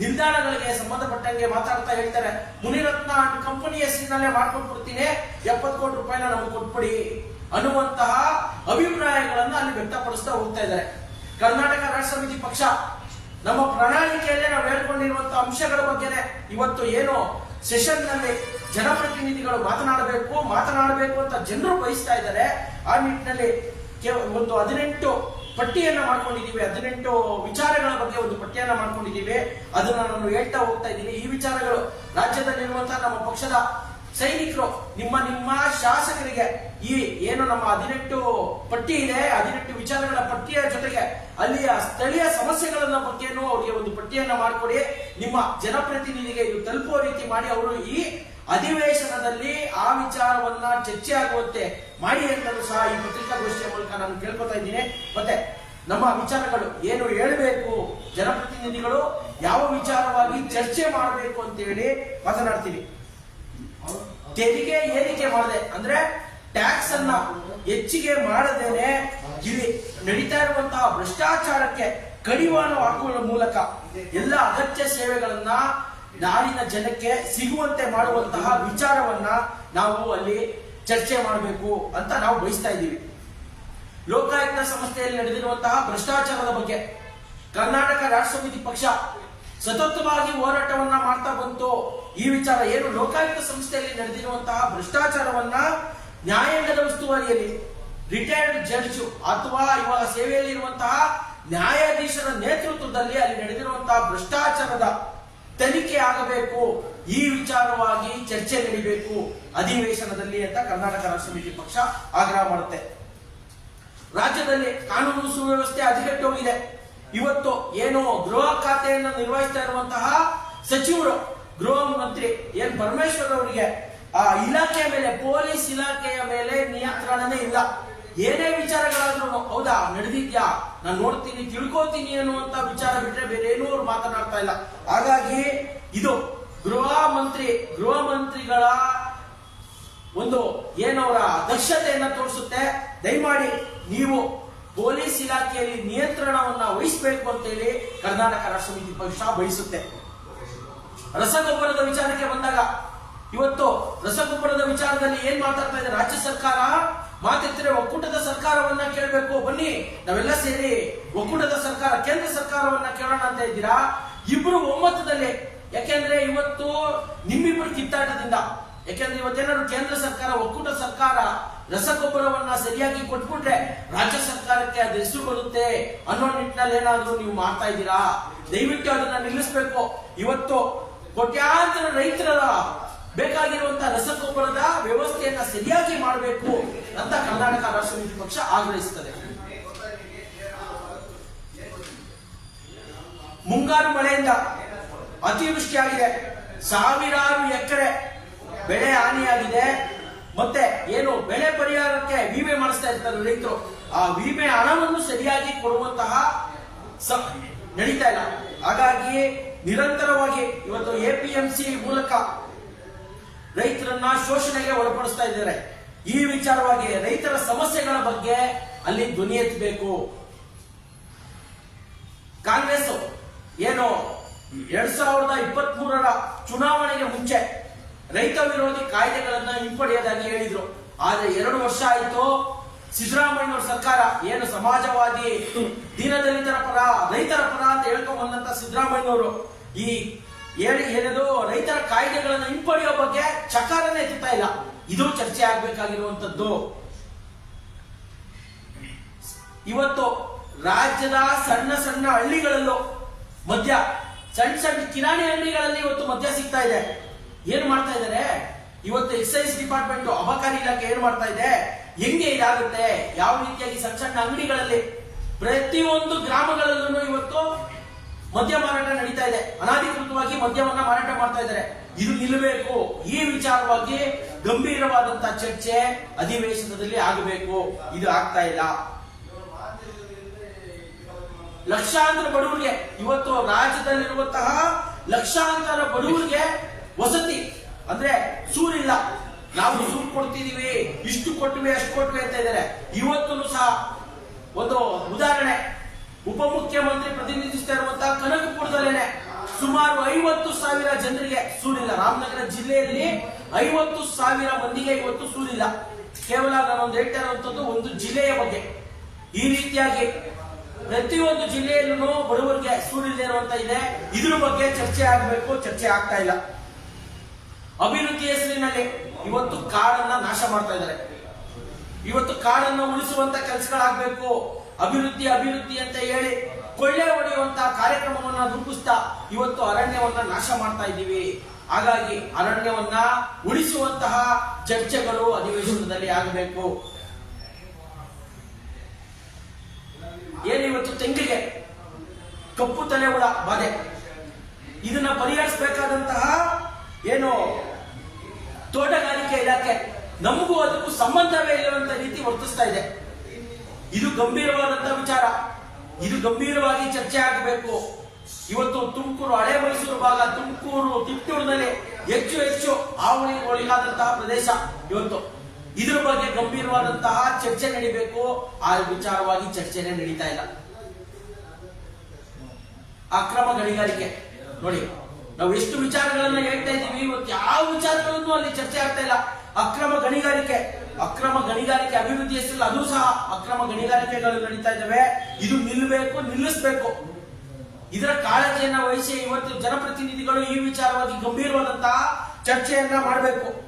ನಿಲ್ದಾಣಗಳಿಗೆ ಸಂಬಂಧಪಟ್ಟಂಗೆ ಮಾತಾಡ್ತಾ ಹೇಳ್ತಾರೆ. ಮುನಿರತ್ನ ಅಂಡ್ ಕಂಪನಿ ಹೆಸರಿನಲ್ಲೇ ಮಾಡ್ಕೊಂಡು ಕೊಡ್ತೀನಿ, ಎಪ್ಪತ್ತು ಕೋಟಿ ರೂಪಾಯಿನ ನಮಗೆ ಕೊಟ್ಬಿಡಿ ಅನ್ನುವಂತಹ ಅಭಿಪ್ರಾಯಗಳನ್ನು ಅಲ್ಲಿ ವ್ಯಕ್ತಪಡಿಸ್ತಾ ಹೋಗ್ತಾ ಇದ್ದಾರೆ. ಕರ್ನಾಟಕ ರಾಜ್ಯ ಸಮಿತಿ ಪಕ್ಷ, ನಮ್ಮ ಪ್ರಣಾಳಿಕೆಯಲ್ಲೇ ನಾವು ಹೇಳ್ಕೊಂಡಿರುವಂತಹ ಅಂಶಗಳ ಬಗ್ಗೆನೆ ಇವತ್ತು ಏನು ಸೆಷನ್ನಲ್ಲಿ ಜನಪ್ರತಿನಿಧಿಗಳು ಮಾತನಾಡಬೇಕು ಮಾತನಾಡಬೇಕು ಅಂತ ಜನರು ಬಯಸ್ತಾ ಇದ್ದಾರೆ. ಆ ನಿಟ್ಟಿನಲ್ಲಿ ಕೇವ- ಒಂದು ಹದಿನೆಂಟು ಪಟ್ಟಿಯನ್ನ ಮಾಡ್ಕೊಂಡಿದ್ದೀವಿ, ಹದಿನೆಂಟು ವಿಚಾರಗಳ ಬಗ್ಗೆ ಒಂದು ಪಟ್ಟಿಯನ್ನ ಮಾಡ್ಕೊಂಡಿದ್ದೀವಿ. ಅದನ್ನ ನಾನು ಹೇಳ್ತಾ ಹೋಗ್ತಾ ಇದ್ದೀನಿ. ಈ ವಿಚಾರಗಳು ರಾಜ್ಯದಲ್ಲಿರುವಂತಹ ನಮ್ಮ ಪಕ್ಷದ ಸೈನಿಕರು, ನಿಮ್ಮ ನಿಮ್ಮ ಶಾಸಕರಿಗೆ ಈ ಏನು ನಮ್ಮ ಹದಿನೆಂಟು ಪಟ್ಟಿ ಇದೆ, ಹದಿನೆಂಟು ವಿಚಾರಗಳ ಪಟ್ಟಿಯ ಜೊತೆಗೆ ಅಲ್ಲಿಯ ಸ್ಥಳೀಯ ಸಮಸ್ಯೆಗಳನ್ನ ಬಗ್ಗೆನೂ ಅವರಿಗೆ ಒಂದು ಪಟ್ಟಿಯನ್ನ ಮಾಡಿಕೊಡಿ. ನಿಮ್ಮ ಜನಪ್ರತಿನಿಧಿಗೆ ಇದು ತಲುಪುವ ರೀತಿ ಮಾಡಿ. ಅವರು ಈ ಅಧಿವೇಶನದಲ್ಲಿ ಆ ವಿಚಾರವನ್ನ ಚರ್ಚೆ ಆಗುವಂತೆ ಮಾಡಿ ಅಂತಲೂ ಸಹ ಈ ಪತ್ರಿಕಾಗೋಷ್ಠಿಯ ಮೂಲಕ ನಾನು ಕೇಳ್ಕೊತಾ ಇದ್ದೀನಿ. ಮತ್ತೆ ನಮ್ಮ ವಿಚಾರಗಳು ಏನು ಹೇಳಬೇಕು? ಜನಪ್ರತಿನಿಧಿಗಳು ಯಾವ ವಿಚಾರವಾಗಿ ಚರ್ಚೆ ಮಾಡಬೇಕು ಅಂತ ಹೇಳಿ ಮಾತನಾಡ್ತೀವಿ. ತೆರಿಗೆ ಏರಿಕೆ ಮಾಡದೆ, ಅಂದ್ರೆ ಟ್ಯಾಕ್ಸ್ ಅನ್ನ ಹೆಚ್ಚಿಗೆ ಮಾಡದೇನೆ ಇಲ್ಲಿ ನಡೀತಾ ಇರುವಂತಹ ಭ್ರಷ್ಟಾಚಾರಕ್ಕೆ ಕಡಿವಾಣ ಹಾಕುವ ಮೂಲಕ ಎಲ್ಲ ಅಗತ್ಯ ಸೇವೆಗಳನ್ನ ನಾಡಿನ ಜನಕ್ಕೆ ಸಿಗುವಂತೆ ಮಾಡುವಂತಹ ವಿಚಾರವನ್ನ ನಾವು ಅಲ್ಲಿ ಚರ್ಚೆ ಮಾಡಬೇಕು ಅಂತ ನಾವು ಬಯಸ್ತಾ ಇದ್ದೀವಿ. ಲೋಕಾಯುಕ್ತ ಸಂಸ್ಥೆಯಲ್ಲಿ ನಡೆದಿರುವಂತಹ ಭ್ರಷ್ಟಾಚಾರದ ಬಗ್ಗೆ ಕರ್ನಾಟಕ ರಾಷ್ಟ್ರ ಸಮಿತಿ ಪಕ್ಷ ಸತತವಾಗಿ ಹೋರಾಟವನ್ನ ಮಾಡ್ತಾ ಬಂತು. ಈ ವಿಚಾರ ಏನು ಲೋಕಾಯುಕ್ತ ಸಂಸ್ಥೆಯಲ್ಲಿ ನಡೆದಿರುವಂತಹ ಭ್ರಷ್ಟಾಚಾರವನ್ನ ನ್ಯಾಯಾಂಗದ ಉಸ್ತುವಾರಿಯಲ್ಲಿ ರಿಟೈರ್ಡ್ ಜಡ್ಜ್ ಅಥವಾ ಇವಾಗ ಸೇವೆಯಲ್ಲಿ ಇರುವಂತಹ ನ್ಯಾಯಾಧೀಶರ ನೇತೃತ್ವದಲ್ಲಿ ಅಲ್ಲಿ ನಡೆದಿರುವಂತಹ ಭ್ರಷ್ಟಾಚಾರದ ತನಿಖೆ ಆಗಬೇಕು. ಈ ವಿಚಾರವಾಗಿ ಚರ್ಚೆ ನಡೀಬೇಕು. ಅಧಿವೇಶನದಲ್ಲಿ ಅಂತ ಕರ್ನಾಟಕ ರಾಷ್ಟ್ರ ಸಮಿತಿ ಪಕ್ಷ ಆಗ್ರಹ ಮಾಡುತ್ತೆ. ರಾಜ್ಯದಲ್ಲಿ ಕಾನೂನು ಸುವ್ಯವಸ್ಥೆ ಅಧಿಕಟ್ಟೋಗಿದೆ ಇವತ್ತು ಏನು ಗೃಹ ಖಾತೆಯನ್ನು ನಿರ್ವಹಿಸ್ತಾ ಇರುವಂತಹ ಸಚಿವರು, ಗೃಹ ಮಂತ್ರಿ ಎನ್ ಪರಮೇಶ್ವರ್ ಅವರಿಗೆ ಆ ಇಲಾಖೆಯ ಮೇಲೆ, ಪೊಲೀಸ್ ಇಲಾಖೆಯ ಮೇಲೆ ನಿಯಂತ್ರಣನೇ ಇಲ್ಲ. ಏನೇ ವಿಚಾರಗಳಾದ್ರೂ ಹೌದಾ? ನಡೆದಿದ್ಯಾ? ನಾನು ನೋಡ್ತೀನಿ, ತಿಳ್ಕೊತೀನಿ ಅನ್ನುವಂತ ವಿಚಾರ ಬಿಟ್ರೆ ಬೇರೆ ಏನೂ ಅವ್ರು ಮಾತನಾಡ್ತಾ ಇಲ್ಲ. ಹಾಗಾಗಿ ಇದು ಗೃಹ ಮಂತ್ರಿ, ಗೃಹ ಮಂತ್ರಿಗಳ ಒಂದು ಏನವರ ದಕ್ಷತೆಯನ್ನ ತೋರಿಸುತ್ತೆ. ದಯಮಾಡಿ ನೀವು ಪೊಲೀಸ್ ಇಲಾಖೆಯಲ್ಲಿ ನಿಯಂತ್ರಣವನ್ನ ವಹಿಸಬೇಕು ಅಂತ ಹೇಳಿ ಕರ್ನಾಟಕ ರಾಷ್ಟ್ರ ಸಮಿತಿ ಪಕ್ಷ ಬಯಸುತ್ತೆ. ರಸಗೊಬ್ಬರದ ವಿಚಾರಕ್ಕೆ ಬಂದಾಗ ಇವತ್ತು ರಸಗೊಬ್ಬರದ ವಿಚಾರದಲ್ಲಿ ಏನ್ ಮಾತಾಡ್ತಾ ಇದೆ? ರಾಜ್ಯ ಸರ್ಕಾರ ಮಾತೆತ್ತರೆ ಒಕ್ಕೂಟದ ಸರ್ಕಾರವನ್ನ ಕೇಳಬೇಕು, ಬನ್ನಿ. ನಾವೆಲ್ಲ ಸೇರಿ ಒಕ್ಕೂಟದ ಸರ್ಕಾರ, ಕೇಂದ್ರ ಸರ್ಕಾರವನ್ನ ಕೇಳೋಣ ಅಂತ ಇದ್ದೀರಾ? ಇಬ್ರು ಒಮ್ಮತದಲ್ಲಿ. ಯಾಕೆಂದ್ರೆ ಇವತ್ತು ನಿಮ್ಮಿಬ್ಬರು ಕಿತ್ತಾಟದಿಂದ. ಯಾಕೆಂದ್ರೆ ಇವತ್ತೇನಾದ್ರು ಕೇಂದ್ರ ಸರ್ಕಾರ, ಒಕ್ಕೂಟ ಸರ್ಕಾರ ರಸಗೊಬ್ಬರವನ್ನ ಸರಿಯಾಗಿ ಕೊಟ್ಬಿಟ್ರೆ ರಾಜ್ಯ ಸರ್ಕಾರಕ್ಕೆ ಅದು ಹೆಸರು ಬರುತ್ತೆ ಅನ್ನೋ ನಿಟ್ಟಿನಲ್ಲಿ ಏನಾದ್ರೂ ನೀವು ಮಾಡ್ತಾ ಇದ್ದೀರಾ? ದಯವಿಟ್ಟು ಅದನ್ನ ನಿಲ್ಲಿಸಬೇಕು. ಇವತ್ತು ಕೋಟ್ಯಾಂತರ ರೈತರ ಬೇಕಾಗಿರುವಂತಹ ರಸಗೊಬ್ಬರದ ವ್ಯವಸ್ಥೆಯನ್ನ ಸರಿಯಾಗಿ ಮಾಡಬೇಕು ಅಂತ ಕರ್ನಾಟಕ ರಾಷ್ಟ್ರ ಪಕ್ಷ ಆಗ್ರಹಿಸುತ್ತದೆ. ಮುಂಗಾರು ಮಳೆಯಿಂದ ಅತಿವೃಷ್ಟಿಯಾಗಿದೆ. ಸಾವಿರಾರು ಎಕರೆ ಬೆಳೆ ಹಾನಿಯಾಗಿದೆ. ಮತ್ತೆ ಏನು ಬೆಳೆ ಪರಿಹಾರಕ್ಕೆ ವಿಮೆ ಮಾಡಿಸ್ತಾ ಇರ್ತಾರೆ ರೈತರು. ಆ ವಿಮೆ ಹಣವನ್ನು ಸರಿಯಾಗಿ ಕೊಡುವಂತಹ ನಡೀತಾ ಇಲ್ಲ. ಹಾಗಾಗಿ ನಿರಂತರವಾಗಿ ಇವತ್ತು ಎಪಿಎಂಸಿ ಮೂಲಕ ರೈತರನ್ನ ಶೋಷಣೆಗೆ ಒಳಪಡಿಸ್ತಾ ಇದ್ದಾರೆ. ಈ ವಿಚಾರವಾಗಿ ರೈತರ ಸಮಸ್ಯೆಗಳ ಬಗ್ಗೆ ಅಲ್ಲಿ ಧ್ವನಿ ಎತ್ತಬೇಕು. ಕಾಂಗ್ರೆಸ್ ಏನು ಎರಡ್ ಸಾವಿರದ ಇಪ್ಪತ್ತ್ ಮೂರರ ಚುನಾವಣೆಗೆ ಮುಂಚೆ ರೈತ ವಿರೋಧಿ ಕಾಯ್ದೆಗಳನ್ನ ಹಿಂಪಡೆಯೋದಾಗಿ ಹೇಳಿದ್ರು. ಆದ್ರೆ ಎರಡು ವರ್ಷ ಆಯಿತು ಸಿದ್ದರಾಮಯ್ಯ ಸರ್ಕಾರ ಏನು ಸಮಾಜವಾದಿ, ದೀನದಲಿತರ ಪರ, ರೈತರ ಪರ ಅಂತ ಹೇಳ್ಕೊಂಡ್ ಬಂದಂತ ಸಿದ್ದರಾಮಯ್ಯನವರು ಈ ಹೇಳಿ ಏನದು ರೈತರ ಕಾಯ್ದೆಗಳನ್ನು ಹಿಂಪಡೆಯೋ ಬಗ್ಗೆ ಚಕಾರನೇ ಎತ್ತುತ್ತಾ ಇಲ್ಲ. ಇದು ಚರ್ಚೆ ಆಗಬೇಕಾಗಿರುವಂತದ್ದು ಇವತ್ತು ರಾಜ್ಯದ ಸಣ್ಣ ಸಣ್ಣ ಹಳ್ಳಿಗಳಲ್ಲೂ ಮದ್ಯ ಸಣ್ಣ ಸಣ್ಣ ಕಿರಾಣಿ ಅಂಗಡಿಗಳಲ್ಲಿ ಇವತ್ತು ಮದ್ಯ ಸಿಗ್ತಾ ಇದೆ. ಏನ್ ಮಾಡ್ತಾ ಇದ್ದಾರೆ? ಇವತ್ತು ಎಕ್ಸೈಸ್ ಡಿಪಾರ್ಟ್ಮೆಂಟ್ ಅಬಕಾರಿ ಇಲಾಖೆ ಏನ್ ಮಾಡ್ತಾ ಇದೆ? ಹೆಂಗೆ ಇದಾಗುತ್ತೆ? ಯಾವ ರೀತಿಯಾಗಿ ಸಣ್ಣ ಸಣ್ಣ ಅಂಗಡಿಗಳಲ್ಲಿ ಪ್ರತಿಯೊಂದು ಗ್ರಾಮಗಳಲ್ಲೂ ಇವತ್ತು ಮದ್ಯ ಮಾರಾಟ ನಡೀತಾ ಇದೆ. ಅನಾಧಿಕೃತವಾಗಿ ಮದ್ಯವನ್ನ ಮಾರಾಟ ಮಾಡ್ತಾ ಇದ್ದಾರೆ. ಇದು ನಿಲ್ಲಬೇಕು. ಈ ವಿಚಾರವಾಗಿ ಗಂಭೀರವಾದಂತಹ ಚರ್ಚೆ ಅಧಿವೇಶನದಲ್ಲಿ ಆಗಬೇಕು. ಇದು ಆಗ್ತಾ ಇಲ್ಲ. ಲಕ್ಷಾಂತರ ಬಡವರಿಗೆ ಇವತ್ತು ರಾಜ್ಯದಲ್ಲಿರುವಂತಹ ಲಕ್ಷಾಂತರ ಬಡವರಿಗೆ ವಸತಿ ಅಂದ್ರೆ ಸೂರಿಲ್ಲ. ನಾವು ಸೂರು ಕೊಡ್ತಿದೀವಿ. ಇಷ್ಟು ಕೊಟ್ವಿ, ಅಷ್ಟು ಕೊಟ್ವಿ ಅಂತ ಇದ್ದಾರೆ. ಇವತ್ತು ಸಹ ಒಂದು ಉದಾಹರಣೆ. ಉಪಮುಖ್ಯಮಂತ್ರಿ ಪ್ರತಿನಿಧಿಸ್ತಾ ಇರುವಂತಹ ಕನಕಪುರದಲ್ಲೇನೆ. ಸುಮಾರು ಐವತ್ತು ಸಾವಿರ ಜನರಿಗೆ ಸೂರಿಲ್ಲ. ರಾಮನಗರ ಜಿಲ್ಲೆಯಲ್ಲಿ ಐವತ್ತು ಸಾವಿರ ಮಂದಿಗೆ ಇವತ್ತು ಸೂರಿಲ್ಲ. ಕೇವಲ ನಾನೊಂದು ಹೇಳ್ತಾ ಒಂದು ಜಿಲ್ಲೆಯ ಬಗ್ಗೆ. ಈ ರೀತಿಯಾಗಿ ಪ್ರತಿಯೊಂದು ಜಿಲ್ಲೆಯಲ್ಲೂ ಬಡವರಿಗೆ ಸೂರಿಲ್ಲದೆ ಇರುವಂತ ಇದೆ. ಇದ್ರ ಬಗ್ಗೆ ಚರ್ಚೆ ಆಗಬೇಕು, ಚರ್ಚೆ ಆಗ್ತಾ ಇಲ್ಲ. ಅಭಿವೃದ್ಧಿ ಹೆಸರಿನಲ್ಲಿ ಇವತ್ತು ಕಾಡನ್ನ ನಾಶ ಮಾಡ್ತಾ ಇದ್ದಾರೆ. ಇವತ್ತು ಕಾಡನ್ನು ಉಳಿಸುವಂತ ಕೆಲಸಗಳಾಗಬೇಕು. ಅಭಿವೃದ್ಧಿ ಅಭಿವೃದ್ಧಿ ಅಂತ ಹೇಳಿ ಕೊಳ್ಳೆ ಹೊಡೆಯುವಂತಹ ಕಾರ್ಯಕ್ರಮವನ್ನ ರೂಪಿಸ್ತಾ ಇವತ್ತು ಅರಣ್ಯವನ್ನ ನಾಶ ಮಾಡ್ತಾ ಇದ್ದೀವಿ. ಹಾಗಾಗಿ ಅರಣ್ಯವನ್ನ ಉಳಿಸುವಂತಹ ಚರ್ಚೆಗಳು ಅಧಿವೇಶನದಲ್ಲಿ ಆಗಬೇಕು. ಏನಿವತ್ತು ತೆಂಗಿಗೆ? ಕಪ್ಪು ತಲೆ ಹುಳ ಬಾಧೆ. ಇದನ್ನ ಪರಿಹರಿಸಬೇಕಾದಂತಹ ಏನು ತೋಟಗಾರಿಕೆ ಇಲಾಖೆ ನಮಗೂ ಅದಕ್ಕೂ ಸಂಬಂಧವೇ ಇಲ್ಲವಂತ ರೀತಿ ವರ್ತಿಸ್ತಾ ಇದೆ. ಇದು ಗಂಭೀರವಾದಂತಹ ವಿಚಾರ. ಇದು ಗಂಭೀರವಾಗಿ ಚರ್ಚೆ ಆಗಬೇಕು. ಇವತ್ತು ತುಮಕೂರು, ಹಳೆ ಮೈಸೂರು ಭಾಗ, ತುಮಕೂರು, ತಿಪ್ಟೂರಿನಲ್ಲಿ ಹೆಚ್ಚು ಹೆಚ್ಚು ಆವಳಿ ಒಳಗಾದಂತಹ ಪ್ರದೇಶ ಇವತ್ತು. ಇದ್ರ ಬಗ್ಗೆ ಗಂಭೀರವಾದಂತಹ ಚರ್ಚೆ ನಡೀಬೇಕು. ಆ ವಿಚಾರವಾಗಿ ಚರ್ಚೆನೆ ನಡೀತಾ ಇಲ್ಲ. ಅಕ್ರಮ ಗಣಿಗಾರಿಕೆ. ನೋಡಿ, ನಾವು ಎಷ್ಟು ವಿಚಾರಗಳನ್ನ ಹೇಳ್ತಾ ಇದ್ದೀವಿ, ಇವತ್ತು ಯಾವ ವಿಚಾರಗಳನ್ನು ಅಲ್ಲಿ ಚರ್ಚೆ ಆಗ್ತಾ ಇಲ್ಲ. ಅಕ್ರಮ ಗಣಿಗಾರಿಕೆ. ಅಕ್ರಮ ಗಣಿಗಾರಿಕೆ ಅಭಿವೃದ್ಧಿ ಹೆಸರಲ್ಲಿ ಅದು ಸಹ ಅಕ್ರಮ ಗಣಿಗಾರಿಕೆಗಳು ನಡೀತಾ ಇದ್ದಾವೆ. ಇದು ನಿಲ್ಲಬೇಕು ನಿಲ್ಲಿಸಬೇಕು. ಇದರ ಕಾಳಜಿಯನ್ನ ವಹಿಸಿ ಇವತ್ತು ಜನಪ್ರತಿನಿಧಿಗಳು ಈ ವಿಚಾರವಾಗಿ ಗಂಭೀರವಾದಂತಹ ಚರ್ಚೆಯನ್ನ ಮಾಡಬೇಕು.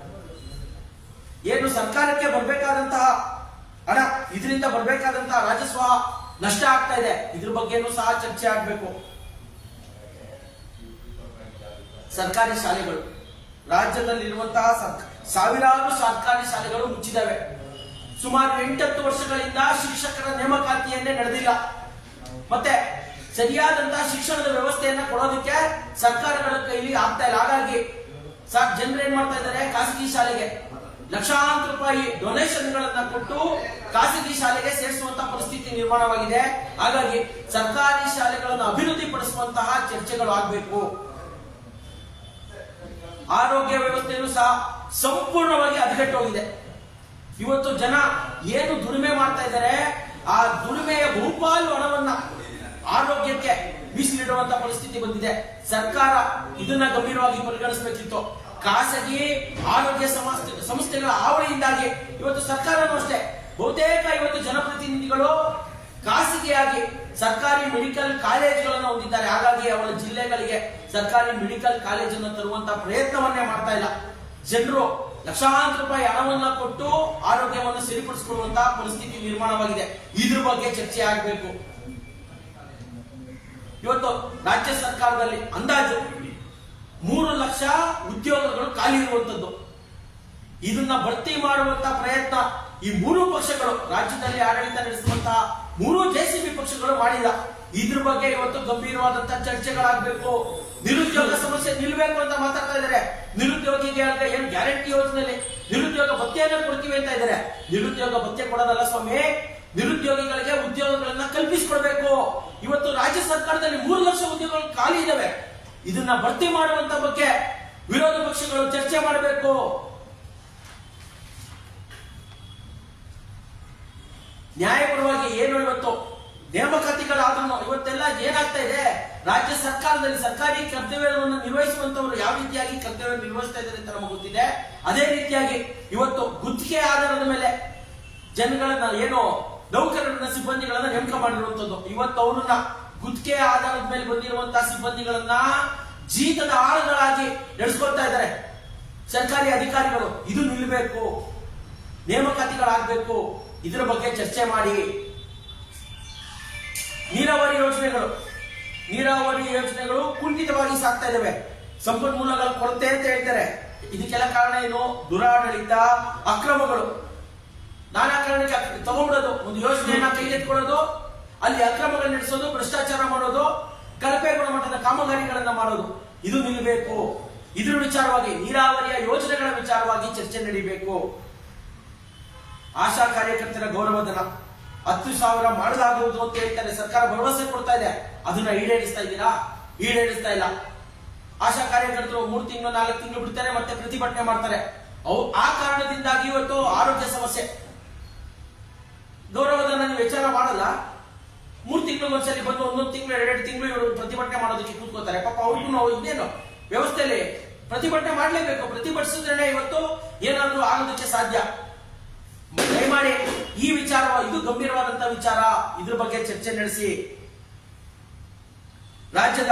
ಏನು ಸರ್ಕಾರಕ್ಕೆ ಬರಬೇಕಾದಂತಹ ಹಣ, ಇದರಿಂದ ಬರಬೇಕಾದಂತಹ ರಾಜಸ್ವ ನಷ್ಟ ಆಗ್ತಾ ಇದೆ. ಇದ್ರ ಬಗ್ಗೆನೂ ಸಹ ಚರ್ಚೆ ಆಗಬೇಕು. ಸರ್ಕಾರಿ ಶಾಲೆಗಳು, ರಾಜ್ಯದಲ್ಲಿರುವಂತಹ ಸರ್ಕ- ಸಾವಿರಾರು ಸರ್ಕಾರಿ ಶಾಲೆಗಳು ಮುಚ್ಚಿದವೆ ಸುಮಾರು ಎಂಟತ್ತು ವರ್ಷಗಳಿಂದ ಶಿಕ್ಷಕರ ನೇಮಕಾತಿಯನ್ನೇ ನಡೆದಿಲ್ಲ. ಮತ್ತೆ ಸರಿಯಾದಂತಹ ಶಿಕ್ಷಣದ ವ್ಯವಸ್ಥೆಯನ್ನ ಕೊಡೋದಕ್ಕೆ ಸರ್ಕಾರಗಳ ಕೈಲಿ ಆಗ್ತಾ ಇಲ್ಲ. ಹಾಗಾಗಿ ಸಾಕ್ ಜನರು ಏನ್ ಮಾಡ್ತಾ ಇದ್ದಾರೆ? ಖಾಸಗಿ ಶಾಲೆಗೆ ಲಕ್ಷಾಂತರ ರೂಪಾಯಿ ಡೊನೇಷನ್ ಗಳನ್ನ ಕೊಟ್ಟು ಖಾಸಗಿ ಶಾಲೆಗೆ ಸೇರಿಸುವಂತ ಪರಿಸ್ಥಿತಿ ನಿರ್ಮಾಣವಾಗಿದೆ. ಹಾಗಾಗಿ ಸರ್ಕಾರಿ ಶಾಲೆಗಳನ್ನು ಅಭಿವೃದ್ಧಿ ಪಡಿಸುವಂತಹ ಚರ್ಚೆಗಳು ಆಗಬೇಕು. ಆರೋಗ್ಯ ವ್ಯವಸ್ಥೆಯೂ ಸಹ ಸಂಪೂರ್ಣವಾಗಿ ಹದಗೆಟ್ಟೋಗಿದೆ ಇವತ್ತು ಜನ ಏನು ದುಡಿಮೆ ಮಾಡ್ತಾ ಇದ್ದಾರೆ, ಆ ದುಡಿಮೆಯ ಬಹುಪಾಲು ಹಣವನ್ನ ಆರೋಗ್ಯಕ್ಕೆ ಮೀಸಲಿಡುವಂತ ಪರಿಸ್ಥಿತಿ ಬಂದಿದೆ. ಸರ್ಕಾರ ಇದನ್ನ ಗಂಭೀರವಾಗಿ ಪರಿಗಣಿಸಬೇಕಿತ್ತು. ಖಾಸಗಿ ಆರೋಗ್ಯ ಸಂಸ್ಥೆ ಸಂಸ್ಥೆಗಳ ಆವಳಿಯಿಂದಾಗಿ ಇವತ್ತು ಸರ್ಕಾರನೂ ಅಷ್ಟೇ. ಬಹುತೇಕ ಇವತ್ತು ಜನಪ್ರತಿನಿಧಿಗಳು ಖಾಸಗಿಯಾಗಿ ಸರ್ಕಾರಿ ಮೆಡಿಕಲ್ ಕಾಲೇಜುಗಳನ್ನು ಹೊಂದಿದ್ದಾರೆ. ಹಾಗಾಗಿ ಅವರ ಜಿಲ್ಲೆಗಳಿಗೆ ಸರ್ಕಾರಿ ಮೆಡಿಕಲ್ ಕಾಲೇಜನ್ನು ತರುವಂತಹ ಪ್ರಯತ್ನವನ್ನೇ ಮಾಡ್ತಾ ಇಲ್ಲ. ಜನರು ಲಕ್ಷಾಂತರ ರೂಪಾಯಿ ಹಣವನ್ನ ಕೊಟ್ಟು ಆರೋಗ್ಯವನ್ನು ಸರಿಪಡಿಸಿಕೊಳ್ಳುವಂತಹ ಪರಿಸ್ಥಿತಿ ನಿರ್ಮಾಣವಾಗಿದೆ. ಇದ್ರ ಬಗ್ಗೆ ಚರ್ಚೆ ಆಗಬೇಕು. ಇವತ್ತು ರಾಜ್ಯ ಸರ್ಕಾರದಲ್ಲಿ ಅಂದಾಜು ಮೂರು ಲಕ್ಷ ಉದ್ಯೋಗಗಳು ಖಾಲಿ ಇರುವಂತದ್ದು. ಇದನ್ನ ಭರ್ತಿ ಮಾಡುವಂತ ಪ್ರಯತ್ನ ಈ ಮೂರು ಪಕ್ಷಗಳು ರಾಜ್ಯದಲ್ಲಿ ಆಡಳಿತ ನಡೆಸುವಂತಹ ಮೂರು ಜೆಸಿಬಿ ಪಕ್ಷಗಳು ಮಾಡಿಲ್ಲ. ಇದ್ರ ಬಗ್ಗೆ ಇವತ್ತು ಗಂಭೀರವಾದಂತ ಚರ್ಚೆಗಳಾಗಬೇಕು. ನಿರುದ್ಯೋಗ ಸಮಸ್ಯೆ ನಿಲ್ಬೇಕು ಅಂತ ಮಾತಾಡ್ತಾ ಇದ್ದಾರೆ. ನಿರುದ್ಯೋಗಿಗೆ ಅಂದ್ರೆ ಏನ್ ಗ್ಯಾರಂಟಿ ಯೋಜನೆಯಲ್ಲಿ ನಿರುದ್ಯೋಗ ಭತ್ಯೆಯನ್ನ ಕೊಡ್ತೀವಿ ಅಂತ ಇದ್ದಾರೆ. ನಿರುದ್ಯೋಗ ಭತ್ಯೆ ಕೊಡೋದಲ್ಲ ಸ್ವಾಮಿ, ನಿರುದ್ಯೋಗಿಗಳಿಗೆ ಉದ್ಯೋಗಗಳನ್ನ ಕಲ್ಪಿಸಿಕೊಡ್ಬೇಕು. ಇವತ್ತು ರಾಜ್ಯ ಸರ್ಕಾರದಲ್ಲಿ ಮೂರು ಲಕ್ಷ ಉದ್ಯೋಗಗಳು ಖಾಲಿ ಇದಾವೆ. ಇದನ್ನ ಭರ್ತಿ ಮಾಡುವಂತ ಬಗ್ಗೆ ವಿರೋಧ ಪಕ್ಷಗಳು ಚರ್ಚೆ ಮಾಡಬೇಕು. ಇವತ್ತು ನೇಮಕಾತಿಗಳಾದ್ರೂ ಇವತ್ತೆಲ್ಲ ಏನಾಗ್ತಾ ಇದೆ? ರಾಜ್ಯ ಸರ್ಕಾರದಲ್ಲಿ ಸರ್ಕಾರಿ ಕರ್ತವ್ಯವನ್ನು ನಿರ್ವಹಿಸುವಂತವರು ಯಾವ ರೀತಿಯಾಗಿ ಕರ್ತವ್ಯ ನಿರ್ವಹಿಸ್ತಾ ಇದ್ದಾರೆ ಅಂತ ನಮಗೆ ಗೊತ್ತಿದೆ? ಅದೇ ರೀತಿಯಾಗಿ ಇವತ್ತು ಗುತ್ತಿಗೆ ಆಧಾರದ ಮೇಲೆ ಜನಗಳನ್ನ ಏನು ನೌಕರರನ್ನ ಸಿಬ್ಬಂದಿಗಳನ್ನ ನೇಮಕ ಮಾಡಿರುವಂತದ್ದು. ಇವತ್ತು ಅವರನ್ನ ಗುತ್ತಿಗೆ ಆಧಾರದ ಮೇಲೆ ಬಂದಿರುವಂತಹ ಸಿಬ್ಬಂದಿಗಳನ್ನ ಜೀತದ ಆಳುಗಳಾಗಿ ನಡೆಸ್ಕೊಳ್ತಾ ಇದ್ದಾರೆ. ಸರ್ಕಾರಿ ಅಧಿಕಾರಿಗಳು, ಇದು ನಿಲ್ಲಬೇಕು ನೇಮಕಾತಿಗಳಾಗಬೇಕು, ಇದರ ಬಗ್ಗೆ ಚರ್ಚೆ ಮಾಡಿ. ನೀರಾವರಿ ಯೋಜನೆಗಳು. ನೀರಾವರಿ ಯೋಜನೆಗಳು ಕುಂಠಿತವಾಗಿ ಸಾಗ್ತಾ ಇದಾವೆ. ಸಂಪನ್ಮೂಲಗಳ ಕೊರತೆ ಅಂತ ಹೇಳ್ತಾರೆ. ಇದಕ್ಕೆಲ್ಲ ಕಾರಣ ಏನು? ದುರಾಡಳಿತ ಅಕ್ರಮಗಳು. ನಾನಾ ಕಾರಣಕ್ಕೆ ತಗೊಂಡೋದು ಒಂದು ಯೋಜನೆಯನ್ನ ಕೈಗೆತ್ಕೊಳ್ಳೋದು ಅಲ್ಲಿ ಅಕ್ರಮಗಳನ್ನ ನಡೆಸೋದು, ಭ್ರಷ್ಟಾಚಾರ ಮಾಡೋದು, ಕಳಪೆ ಗುಣಮಟ್ಟದ ಕಾಮಗಾರಿಗಳನ್ನ ಮಾಡೋದು. ಇದು ನಿಲ್ಲಬೇಕು ಇದ್ರ ವಿಚಾರವಾಗಿ, ನೀರಾವರಿಯ ಯೋಜನೆಗಳ ವಿಚಾರವಾಗಿ ಚರ್ಚೆ ನಡೀಬೇಕು. ಆಶಾ ಕಾರ್ಯಕರ್ತರ ಗೌರವಧನ ಹತ್ತು ಸಾವಿರ ಮಾಡಲಾಗುವುದು ಅಂತ ಹೇಳ್ತಾರೆ. ಸರ್ಕಾರ ಭರವಸೆ ಕೊಡ್ತಾ ಇದೆ. ಅದನ್ನ ಈಡೇರಿಸ್ತಾ ಇದ್ದೀರಾ? ಈಡೇರಿಸ್ತಾ ಇಲ್ಲ. ಆಶಾ ಕಾರ್ಯಕರ್ತರು ಮೂರು ತಿಂಗಳು, ನಾಲ್ಕು ತಿಂಗಳು ಬಿಡ್ತಾರೆ, ಮತ್ತೆ ಪ್ರತಿಭಟನೆ ಮಾಡ್ತಾರೆ. ಅವು ಆ ಕಾರಣದಿಂದಾಗಿ ಇವತ್ತು ಆರೋಗ್ಯ ಸಮಸ್ಯೆ. ಗೌರವದ ನೀವು ವಿಚಾರ ಮಾಡಲ್ಲ. ಮೂರು ತಿಂಗಳು ಒಂದ್ಸಲಿ ಬಂದು ಒಂದೊಂದು ತಿಂಗಳು, ಎರಡೆರಡು ತಿಂಗಳು ಇವರು ಪ್ರತಿಭಟನೆ ಮಾಡೋದಕ್ಕೆ ಕೂತ್ಕೋತಾರೆ. ಪಾಪ ಅವ್ರಿಗೂ ನಾವು ಇನ್ನೇನು ವ್ಯವಸ್ಥೆಯಲ್ಲಿ ಪ್ರತಿಭಟನೆ ಮಾಡಲೇಬೇಕು. ಪ್ರತಿಭಟಿಸಿದ್ರೆ ಇವತ್ತು ಏನಾದರೂ ಆಗೋದಕ್ಕೆ ಸಾಧ್ಯ. ದಯಮಾಡಿ ಈ ವಿಚಾರ, ಇದು ಗಂಭೀರವಾದಂತಹ ವಿಚಾರ, ಇದ್ರ ಬಗ್ಗೆ ಚರ್ಚೆ ನಡೆಸಿ. ರಾಜ್ಯದ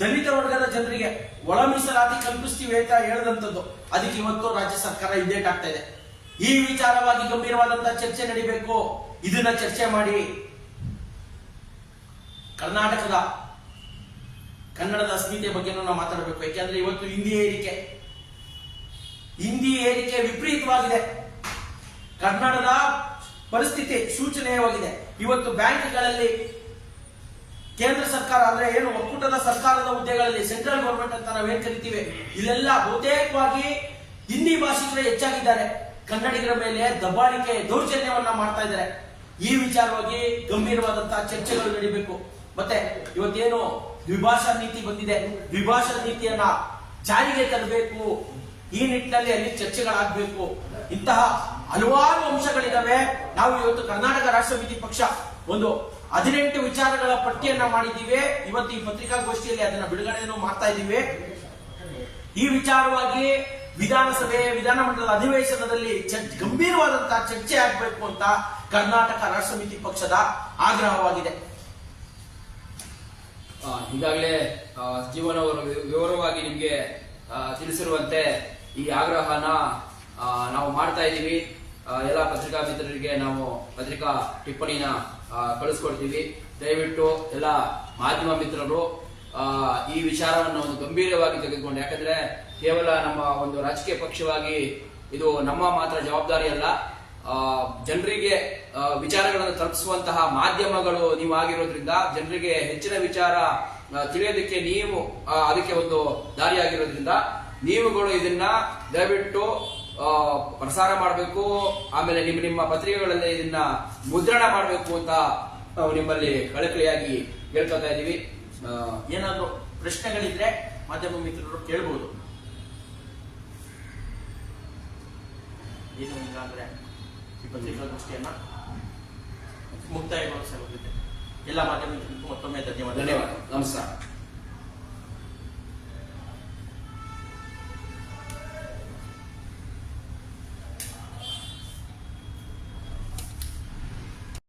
ದಲಿತ ವರ್ಗದ ಜನರಿಗೆ ಒಳ ಮೀಸಲಾತಿ ಕಲ್ಪಿಸ್ತೀವಿ ಅಂತ ಹೇಳದಂತದ್ದು ಅದಕ್ಕೆ ಇವತ್ತು ರಾಜ್ಯ ಸರ್ಕಾರ ಇದೇಟ್ ಆಗ್ತಾ ಇದೆ. ಈ ವಿಚಾರವಾಗಿ ಗಂಭೀರವಾದಂತಹ ಚರ್ಚೆ ನಡಿಬೇಕು. ಇದನ್ನ ಚರ್ಚೆ ಮಾಡಿ. ಕರ್ನಾಟಕದ ಕನ್ನಡದ ಅಸ್ಮಿತೆ ಬಗ್ಗೆ ನಾವು ಮಾತಾಡಬೇಕು. ಯಾಕೆಂದ್ರೆ ಇವತ್ತು ಹಿಂದಿ ಏರಿಕೆ. ಹಿಂದಿ ಏರಿಕೆ ವಿಪರೀತವಾಗಿದೆ. ಕನ್ನಡದ ಪರಿಸ್ಥಿತಿ ಸೂಚನೀಯವಾಗಿದೆ ಇವತ್ತು ಬ್ಯಾಂಕ್ಗಳಲ್ಲಿ ಕೇಂದ್ರ ಸರ್ಕಾರ ಅಂದ್ರೆ ಏನು, ಒಕ್ಕೂಟದ ಸರ್ಕಾರದ ಹುದ್ದೆಗಳಲ್ಲಿ ಸೆಂಟ್ರಲ್ ಗವರ್ಮೆಂಟ್ ಅಂತ ನಾವೇನ್ ಕರಿತೀವಿ? ಇಲ್ಲೆಲ್ಲ ಬಹುತೇಕವಾಗಿ ಹಿಂದಿ ಭಾಷಿಕರೇ ಹೆಚ್ಚಾಗಿದ್ದಾರೆ. ಕನ್ನಡಿಗರ ಮೇಲೆ ದಬ್ಬಾಳಿಕೆ ದೌರ್ಜನ್ಯವನ್ನ ಮಾಡ್ತಾ ಇದ್ದಾರೆ. ಈ ವಿಚಾರವಾಗಿ ಗಂಭೀರವಾದಂತಹ ಚರ್ಚೆಗಳು ನಡೀಬೇಕು. ಮತ್ತೆ ಇವತ್ತೇನು ದ್ವಿಭಾಷಾ ನೀತಿ ಬಂದಿದೆ. ದ್ವಿಭಾಷಾ ನೀತಿಯನ್ನ ಜಾರಿಗೆ ತರಬೇಕು. ಈ ನಿಟ್ಟಿನಲ್ಲಿ ಅಲ್ಲಿ ಚರ್ಚೆಗಳಾಗಬೇಕು. ಇಂತಹ ಹಲವಾರು ಅಂಶಗಳಿದ್ದಾವೆ ನಾವು ಇವತ್ತು ಕರ್ನಾಟಕ ರಾಷ್ಟ್ರ ಸಮಿತಿ ಪಕ್ಷ ಒಂದು ಹದಿನೆಂಟು ವಿಚಾರಗಳ ಪಟ್ಟಿಯನ್ನ ಮಾಡಿದ್ದೀವಿ. ಇವತ್ತು ಈ ಪತ್ರಿಕಾಗೋಷ್ಠಿಯಲ್ಲಿ ಅದನ್ನ ಬಿಡುಗಡೆಯನ್ನು ಮಾಡ್ತಾ ಇದ್ದೀವಿ. ಈ ವಿಚಾರವಾಗಿ ವಿಧಾನಸಭೆ ವಿಧಾನಮಂಡಲದ ಅಧಿವೇಶನದಲ್ಲಿ ಗಂಭೀರವಾದಂತಹ ಚರ್ಚೆ ಆಗಬೇಕು ಅಂತ ಕರ್ನಾಟಕ ರಾಷ್ಟ್ರ ಸಮಿತಿ ಪಕ್ಷದ ಆಗ್ರಹವಾಗಿದೆ. ಈಗಾಗಲೇ ಜೀವನ್ ವಿವರವಾಗಿ ನಿಮಗೆ ತಿಳಿಸಿರುವಂತೆ ಈ ಆಗ್ರಹನ ನಾವು ಮಾಡ್ತಾ ಇದ್ದೀವಿ. ಎಲ್ಲ ಪತ್ರಿಕಾ ಮಿತ್ರರಿಗೆ ನಾವು ಪತ್ರಿಕಾ ಟಿಪ್ಪಣಿನ ಕಳಿಸ್ಕೊಡ್ತೀವಿ. ದಯವಿಟ್ಟು ಎಲ್ಲ ಮಾಧ್ಯಮ ಮಿತ್ರರು ಈ ವಿಚಾರವನ್ನು ಒಂದು ಗಂಭೀರವಾಗಿ ತೆಗೆದುಕೊಂಡು, ಯಾಕಂದ್ರೆ ಕೇವಲ ನಮ್ಮ ಒಂದು ರಾಜಕೀಯ ಪಕ್ಷವಾಗಿ ಇದು ನಮ್ಮ ಮಾತ್ರ ಜವಾಬ್ದಾರಿ ಅಲ್ಲ. ಜನರಿಗೆ ವಿಚಾರಗಳನ್ನು ತಲುಪಿಸುವಂತಹ ಮಾಧ್ಯಮಗಳು ನೀವು ಆಗಿರೋದ್ರಿಂದ ಜನರಿಗೆ ಹೆಚ್ಚಿನ ವಿಚಾರ ತಿಳಿಯೋದಕ್ಕೆ ನೀವು ಅದಕ್ಕೆ ಒಂದು ದಾರಿಯಾಗಿರೋದ್ರಿಂದ ನೀವುಗಳು ಇದನ್ನ ದಯವಿಟ್ಟು ಪ್ರಸಾರ ಮಾಡಬೇಕು ಆಮೇಲೆ ನಿಮ್ಮ ನಿಮ್ಮ ಪತ್ರಿಕೆಗಳಲ್ಲಿ ಇದನ್ನ ಮುದ್ರಣ ಮಾಡಬೇಕು ಅಂತ ನಾವು ನಿಮ್ಮಲ್ಲಿ ಕಳಕಳಿಯಾಗಿ ಹೇಳ್ಕೊತಾ ಇದ್ದೀವಿ ಏನಾದರೂ ಪ್ರಶ್ನೆಗಳಿದ್ರೆ ಮಾಧ್ಯಮ ಮಿತ್ರರು ಕೇಳಬಹುದು ಏನು ಇಲ್ಲ ಅಂದ್ರೆ ಪತ್ರಿಕಾಗೋಷ್ಠಿಯನ್ನ ಮುಕ್ತಾಯಗೊಳಿಸಲಾಗಿದೆ ಎಲ್ಲ ಮಾಧ್ಯಮ ಮಿತ್ರರಿಗೂ ಮತ್ತೊಮ್ಮೆ ಧನ್ಯವಾದ ಧನ್ಯವಾದ ನಮಸ್ಕಾರ.